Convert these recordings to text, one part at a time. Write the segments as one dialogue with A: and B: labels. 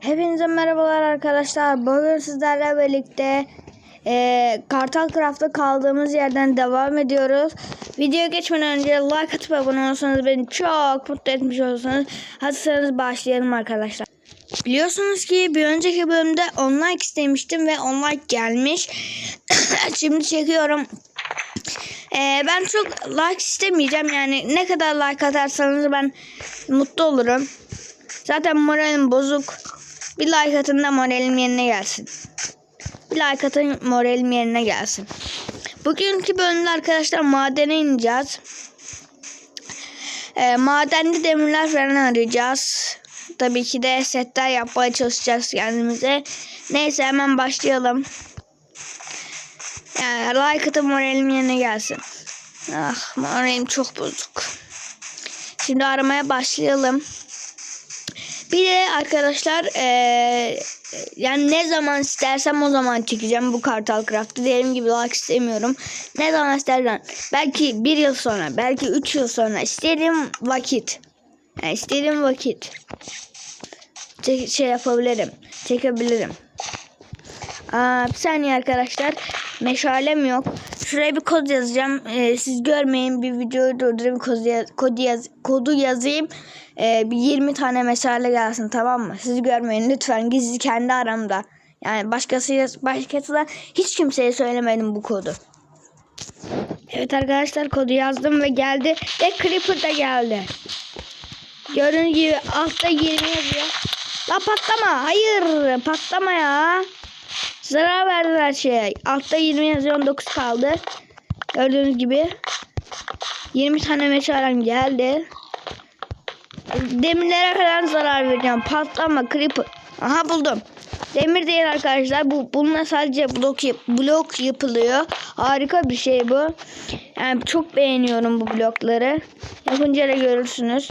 A: Hepinize merhabalar arkadaşlar. Bugün sizlerle birlikte e, Kartal Craft'ta kaldığımız yerden devam ediyoruz. Videoya geçmeden önce like atıp abone olursanız beni çok mutlu etmiş olursanız. Hazırsanız başlayalım arkadaşlar. Biliyorsunuz ki bir önceki bölümde 10 like istemiştim ve 10 like gelmiş. Şimdi çekiyorum. Ee, ben çok like istemeyeceğim yani ne kadar like atarsanız ben mutlu olurum. Zaten moralim bozuk. Bir like atın da moralim yerine gelsin. Bir like atın moralim yerine gelsin. Bugünkü bölümde arkadaşlar madene ineceğiz. Ee, madende demirler falan arayacağız. Tabii ki de setler yapmaya çalışacağız kendimize. Neyse hemen başlayalım. Yani like atın moralim yerine gelsin. Ah moralim çok bozuk. Şimdi aramaya başlayalım. Bir de arkadaşlar eee, yani ne zaman istersem o zaman çekeceğim bu Kartal Craft'ı. Dediğim gibi like istemiyorum. Ne zaman istersen. Belki bir yıl sonra, belki üç yıl sonra. istediğim vakit. Yani istediğim vakit. Çek- şey yapabilirim. Çekebilirim. Aa, bir saniye arkadaşlar. Meşalem yok. Şuraya bir kod yazacağım. Ee, siz görmeyin. Bir videoyu durdurayım. Kodu, yaz, kodu, yaz, kodu yazayım. Ee, bir 20 tane meşale gelsin tamam mı? Siz görmeyin lütfen. Gizli kendi aramda. Yani başkası başkasına hiç kimseye söylemedim bu kodu. Evet arkadaşlar kodu yazdım ve geldi. Ve Creeper da geldi. Gördüğünüz gibi altta 20 yazıyor. La patlama. Hayır patlama ya. Zarar verdi her şeye. Altta 20 yazıyor 19 kaldı. Gördüğünüz gibi. 20 tane meşalem geldi. Demirlere kadar zarar vereceğim. Patlama creeper. Aha buldum. Demir değil arkadaşlar. Bu bununla sadece blok blok yapılıyor. Harika bir şey bu. Yani çok beğeniyorum bu blokları. Yapınca da görürsünüz.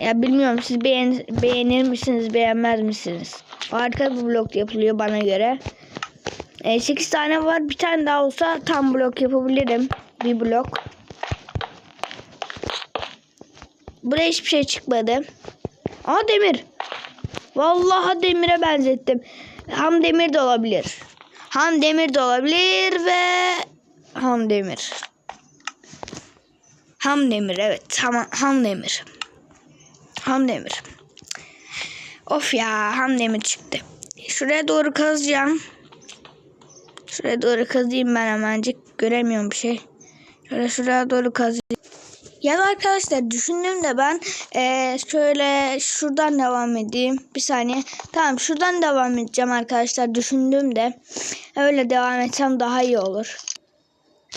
A: Ya bilmiyorum siz beğen beğenir misiniz, beğenmez misiniz? Harika bir blok yapılıyor bana göre. E, 8 tane var. Bir tane daha olsa tam blok yapabilirim. Bir blok. Buraya hiçbir şey çıkmadı. Aa demir. Vallahi demire benzettim. Ham demir de olabilir. Ham demir de olabilir ve ham demir. Ham demir evet. Ham, ham demir. Ham demir. Of ya ham demir çıktı. Şuraya doğru kazacağım. Şuraya doğru kazayım ben hemencik. Göremiyorum bir şey. Şöyle şuraya doğru kazayım. Ya da arkadaşlar düşündüğümde ben eee, şöyle şuradan devam edeyim. Bir saniye. Tamam şuradan devam edeceğim arkadaşlar düşündüğümde. Öyle devam etsem daha iyi olur.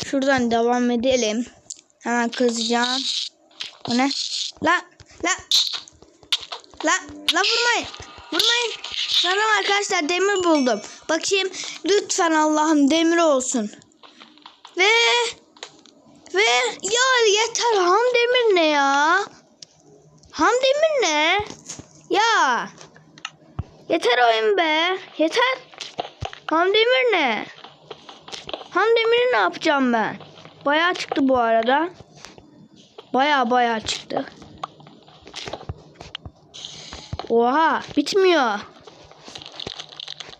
A: Şuradan devam edelim. Hemen kazacağım. Bu ne? La la La la vurmayın. Vurmayın. Sanırım arkadaşlar demir buldum. Bakayım. Lütfen Allah'ım demir olsun. Ve ve ya yeter ham demir ne ya? Ham demir ne? Ya. Yeter oyun be. Yeter. Ham demir ne? Ham demiri ne yapacağım ben? Bayağı çıktı bu arada. Bayağı bayağı çıktı. Oha bitmiyor.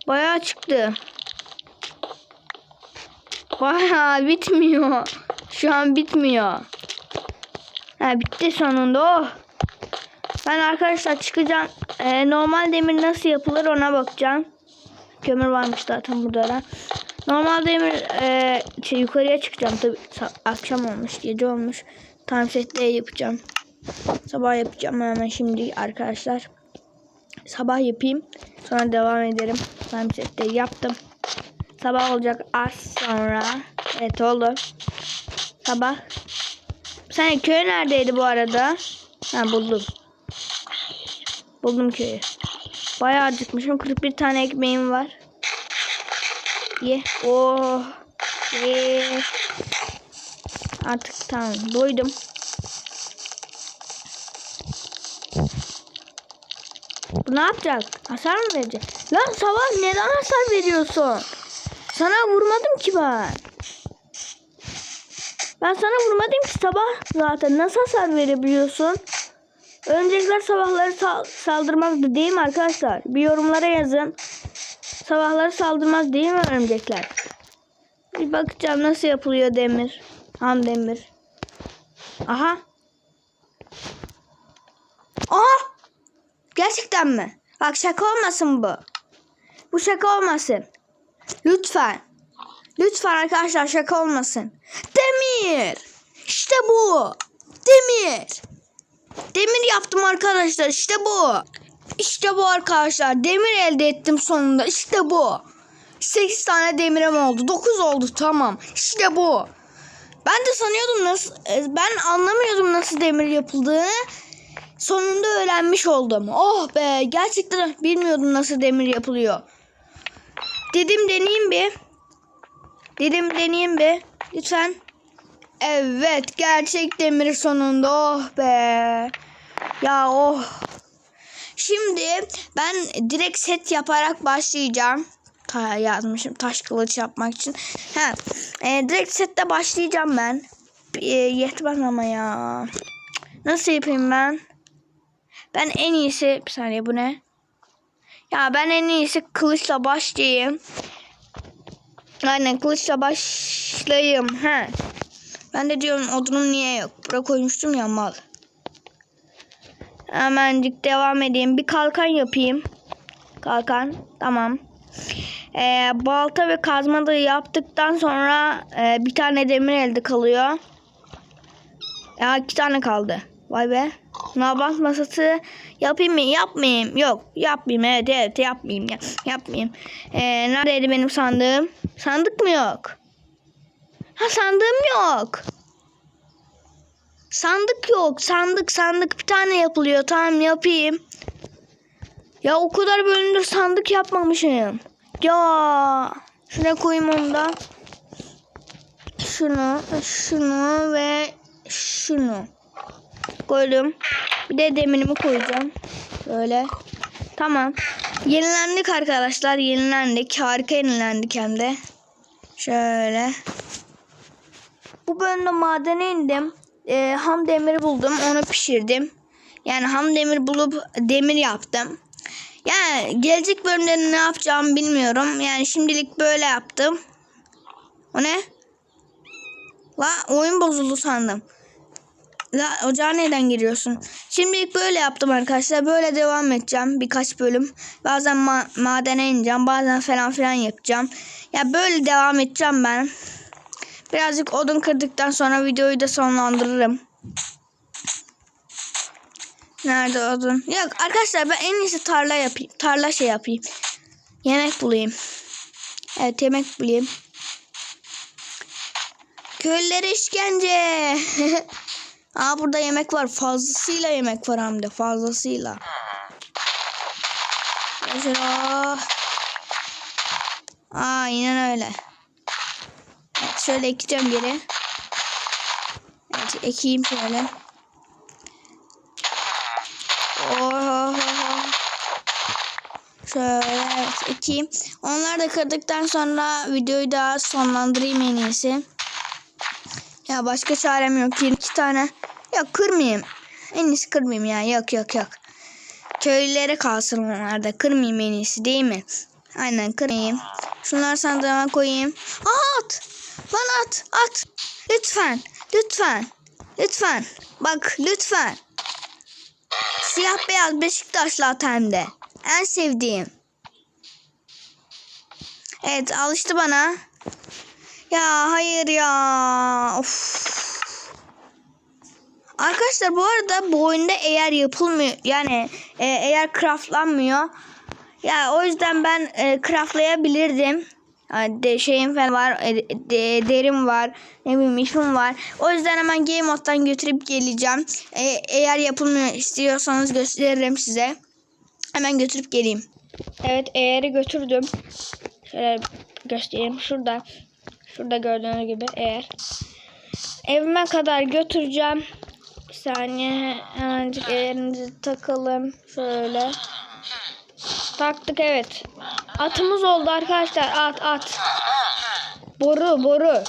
A: Bayağı çıktı. Bayağı bitmiyor. Şu an bitmiyor. Ha bitti sonunda. Oh. Ben arkadaşlar çıkacağım. Ee, normal demir nasıl yapılır ona bakacağım. Kömür varmış zaten burada da. Normal demir e, şey, yukarıya çıkacağım. Tabii akşam olmuş, gece olmuş. Tam sette yapacağım. Sabah yapacağım hemen şimdi arkadaşlar sabah yapayım. Sonra devam ederim. Ben sette yaptım. Sabah olacak az sonra. Evet oldu. Sabah. Sen köy neredeydi bu arada? Ha buldum. Buldum köyü. Bayağı acıkmışım. 41 tane ekmeğim var. Ye. Oh. Ye. Artık tamam. Doydum. Bu ne yapacak? Hasar mı verecek? Lan Savaş neden hasar veriyorsun? Sana vurmadım ki ben. Ben sana vurmadım ki sabah zaten. Nasıl hasar verebiliyorsun? Örümcekler sabahları sal- saldırmazdı değil mi arkadaşlar? Bir yorumlara yazın. Sabahları saldırmaz değil mi örümcekler? Bir bakacağım nasıl yapılıyor demir. Ham demir. Aha. Aha. Gerçekten mi? Bak şaka olmasın bu. Bu şaka olmasın. Lütfen. Lütfen arkadaşlar şaka olmasın. Demir. İşte bu. Demir. Demir yaptım arkadaşlar. İşte bu. İşte bu arkadaşlar. Demir elde ettim sonunda. İşte bu. 8 tane demirim oldu. 9 oldu tamam. İşte bu. Ben de sanıyordum nasıl e, ben anlamıyordum nasıl demir yapıldığını. Sonunda öğrenmiş oldum. Oh be gerçekten bilmiyordum nasıl demir yapılıyor. Dedim deneyeyim bir. Dedim deneyeyim bir. Lütfen. Evet gerçek demir sonunda. Oh be. Ya oh. Şimdi ben direkt set yaparak başlayacağım. Ta yazmışım taş kılıç yapmak için. Ha, e, direkt sette başlayacağım ben. E, yetmez ama ya. Nasıl yapayım ben? Ben en iyisi bir saniye bu ne? Ya ben en iyisi kılıçla başlayayım. Aynen kılıçla başlayayım. He. Ben de diyorum odunum niye yok? Buraya koymuştum ya mal. Hemencik devam edeyim. Bir kalkan yapayım. Kalkan. Tamam. Ee, balta ve kazma da yaptıktan sonra e, bir tane demir elde kalıyor. Ya iki tane kaldı. Vay be. Nabant masası yapayım mı? Yapmayayım. Yok yapmayayım. Evet evet yapmayayım. Ya, yapmayayım. Ee, neredeydi benim sandığım? Sandık mı yok? Ha sandığım yok. Sandık yok. Sandık sandık bir tane yapılıyor. Tamam yapayım. Ya o kadar bölümdür sandık yapmamışım. Ya şuna koyayım onu da. Şunu, şunu ve şunu koydum. Bir de demirimi koyacağım. Böyle. Tamam. Yenilendik arkadaşlar. Yenilendik. Harika yenilendik hem de. Şöyle. Bu bölümde madene indim. Ee, ham demiri buldum. Onu pişirdim. Yani ham demir bulup demir yaptım. Yani gelecek bölümde ne yapacağımı bilmiyorum. Yani şimdilik böyle yaptım. O ne? La oyun bozuldu sandım. La ocağa neden giriyorsun? Şimdilik böyle yaptım arkadaşlar. Böyle devam edeceğim birkaç bölüm. Bazen ma- madene ineceğim. Bazen falan filan yapacağım. Ya böyle devam edeceğim ben. Birazcık odun kırdıktan sonra videoyu da sonlandırırım. Nerede odun? Yok arkadaşlar ben en iyisi tarla yapayım. Tarla şey yapayım. Yemek bulayım. Evet yemek bulayım. Köylere işkence. Aa burada yemek var. Fazlasıyla yemek var hem de fazlasıyla. Mesela. Aynen öyle. Evet, şöyle ekeceğim geri. Evet ekeyim şöyle. Oh. Şöyle evet ekeyim. Onları da kırdıktan sonra videoyu da sonlandırayım en iyisi. Ya başka çarem yok. 22 tane. Yok kırmayayım. En iyisi kırmayayım ya. Yok yok yok. Köylülere kalsın onlar da. Kırmayayım en iyisi değil mi? Aynen kırmayayım. Şunları sandığıma koyayım. Aa, at. Lan at. At. Lütfen. Lütfen. Lütfen. Bak lütfen. Siyah beyaz Beşiktaşlı at. En sevdiğim. Evet alıştı bana. Ya hayır ya. Of. Arkadaşlar bu arada bu oyunda eğer yapılmıyor yani e, eğer craftlanmıyor ya o yüzden ben e, craftlayabilirdim. De şeyim falan var, e, de, derim var, ne bileyim ipim var. O yüzden hemen game moddan götürüp geleceğim. E, eğer yapılmıyor istiyorsanız gösteririm size. Hemen götürüp geleyim. Evet eğeri götürdüm. Şöyle göstereyim. Şurada. Şurada gördüğünüz gibi eğer. Evime kadar götüreceğim. Saniye. Hemencik eğerimizi takalım. Şöyle. Taktık evet. Atımız oldu arkadaşlar. At at. Boru boru.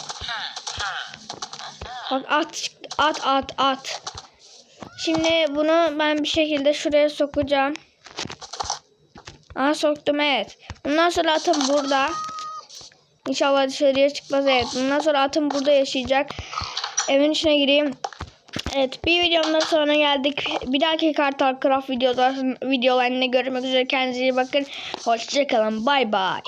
A: Bak at. At at at. Şimdi bunu ben bir şekilde şuraya sokacağım. Aha soktum evet. Bundan sonra atım burada. İnşallah dışarıya çıkmaz evet. Bundan sonra atım burada yaşayacak. Evin içine gireyim. Evet bir videomdan sonra geldik. Bir dahaki Kartal Craft videolar, videolarında görüşmek üzere. Kendinize iyi bakın. Hoşçakalın. Bay bay.